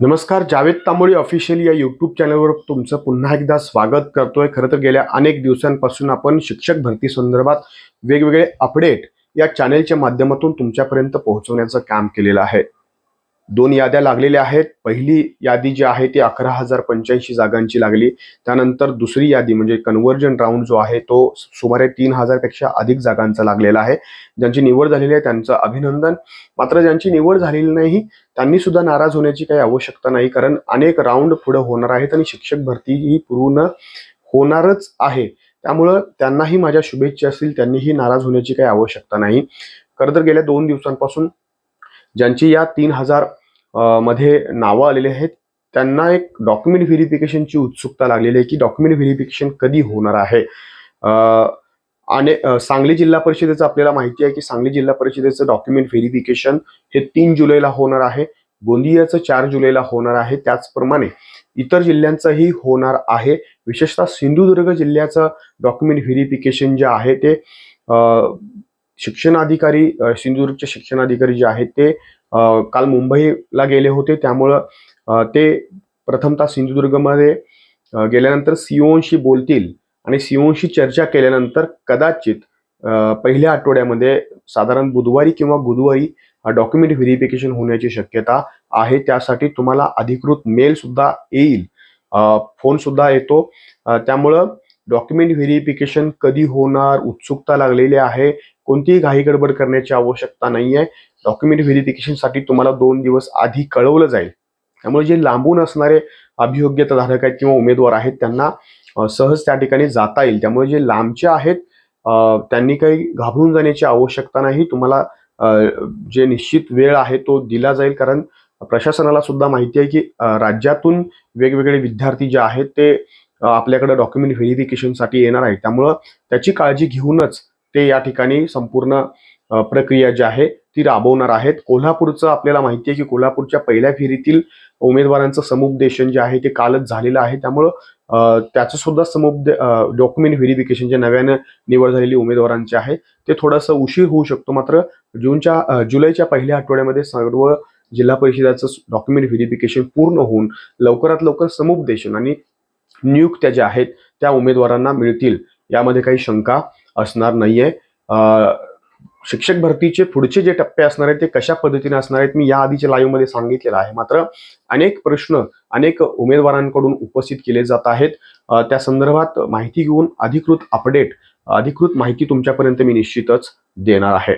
नमस्कार जावेद तांबोळी ऑफिशियल या यूट्यूब चॅनलवर तुमचं पुन्हा एकदा स्वागत करतोय. खरं तर गेल्या अनेक दिवसांपासून आपण शिक्षक भरती संदर्भात वेगवेगळे अपडेट या चॅनेलच्या माध्यमातून तुमच्यापर्यंत पोहोचवण्याचं काम केलेलं आहे. दोन याद्या लागलेल्या आहेत. पहिली यादी जी आहे ती अकरा हजार पंच्याऐंशी जागांची लागली. त्यानंतर दुसरी यादी म्हणजे कन्व्हर्जन राऊंड जो आहे तो सुमारे तीन हजारपेक्षा अधिक जागांचा लागलेला आहे. ज्यांची निवड झालेली आहे त्यांचं अभिनंदन. मात्र ज्यांची निवड झालेली नाही त्यांनी सुद्धा नाराज होण्याची काही आवश्यकता नाही कारण अनेक राऊंड पुढे होणार आहेत आणि शिक्षक भरती ही पूर्ण होणारच आहे. त्यामुळं त्यांनाही माझ्या शुभेच्छा असतील त्यांनीही नाराज होण्याची काही आवश्यकता नाही. खरं तर गेल्या दोन दिवसांपासून ज्यांची या तीन हजारमध्ये नावं आलेली आहेत त्यांना एक डॉक्युमेंट व्हेरिफिकेशनची उत्सुकता लागलेली आहे की डॉक्युमेंट व्हेरिफिकेशन कधी होणार आहे. आणि सांगली जिल्हा परिषदेचं आपल्याला माहिती आहे की सांगली जिल्हा परिषदेचं डॉक्युमेंट व्हेरिफिकेशन हे तीन जुलैला होणार आहे गोंदियाचं चार जुलैला होणार आहे त्याचप्रमाणे इतर जिल्ह्यांचंही होणार आहे. विशेषतः सिंधुदुर्ग जिल्ह्याचं डॉक्युमेंट व्हेरिफिकेशन जे आहे ते शिक्षणाधिकारी सिंधुदुर्गचे शिक्षणाधिकारी जे आहेत ते काल मुंबईला गेले होते. त्यामुळं ते प्रथमतः सिंधुदुर्गमध्ये गेल्यानंतर सीओशी बोलतील आणि सीओशी चर्चा केल्यानंतर कदाचित पहिल्या आठवड्यामध्ये साधारण बुधवारी किंवा गुरुवारी डॉक्युमेंट व्हेरिफिकेशन होण्याची शक्यता आहे. त्यासाठी तुम्हाला अधिकृत मेल सुद्धा येईल. फोन सुद्धा येतो. त्यामुळं डॉक्युमेंट व्हेरिफिकेशन कधी होणार उत्सुकता लागलेली आहे. कोणतीही घाई गडबड करण्याची आवश्यकता नाही आहे डॉक्युमेंट व्हेरिफिकेशनसाठी तुम्हाला दोन दिवस आधी कळवलं जाईल. त्यामुळे जे लांबून असणारे अभियोग्यता धारक आहेत किंवा उमेदवार आहेत त्यांना सहज त्या ठिकाणी जाता येईल. त्यामुळे जे लांबचे आहेत त्यांनी काही घाबरून जाण्याची आवश्यकता नाही. तुम्हाला जे निश्चित वेळ आहे तो दिला जाईल. कारण प्रशासनाला सुद्धा माहिती आहे की राज्यातून वेगवेगळे विद्यार्थी जे आहेत ते आपल्याकडे डॉक्युमेंट व्हेरिफिकेशनसाठी येणार आहेत. त्यामुळं त्याची काळजी घेऊनच ते या ठिकाणी संपूर्ण प्रक्रिया जी आहे ती राबवणार आहेत. कोल्हापूरचं आपल्याला माहिती आहे की कोल्हापूरच्या पहिल्या फेरीतील उमेदवारांचं समुपदेशन जे आहे ते कालच झालेलं आहे. त्यामुळं त्याचं सुद्धा समुपदे डॉक्युमेंट व्हेरिफिकेशन जे नव्यानं निवड झालेली उमेदवारांचे आहे ते थोडंसं उशीर होऊ शकतो. मात्र जूनच्या जुलैच्या पहिल्या आठवड्यामध्ये सर्व जिल्हा परिषदाचं डॉक्युमेंट व्हेरिफिकेशन पूर्ण होऊन लवकरात लवकर समुपदेशन आणि नियुक्त्या ज्या आहेत त्या उमेदवारांना मिळतील. यामध्ये काही शंका असणार नाहीये. आहे शिक्षक भरतीचे पुढचे जे टप्पे असणार आहेत ते कशा पद्धतीने असणार आहेत मी या आधीच्या लाईव्हमध्ये सांगितलेलं आहे. मात्र अनेक प्रश्न अनेक उमेदवारांकडून उपस्थित केले जात आहेत. त्या संदर्भात माहिती घेऊन अधिकृत अपडेट अधिकृत माहिती तुमच्यापर्यंत मी निश्चितच देणार आहे.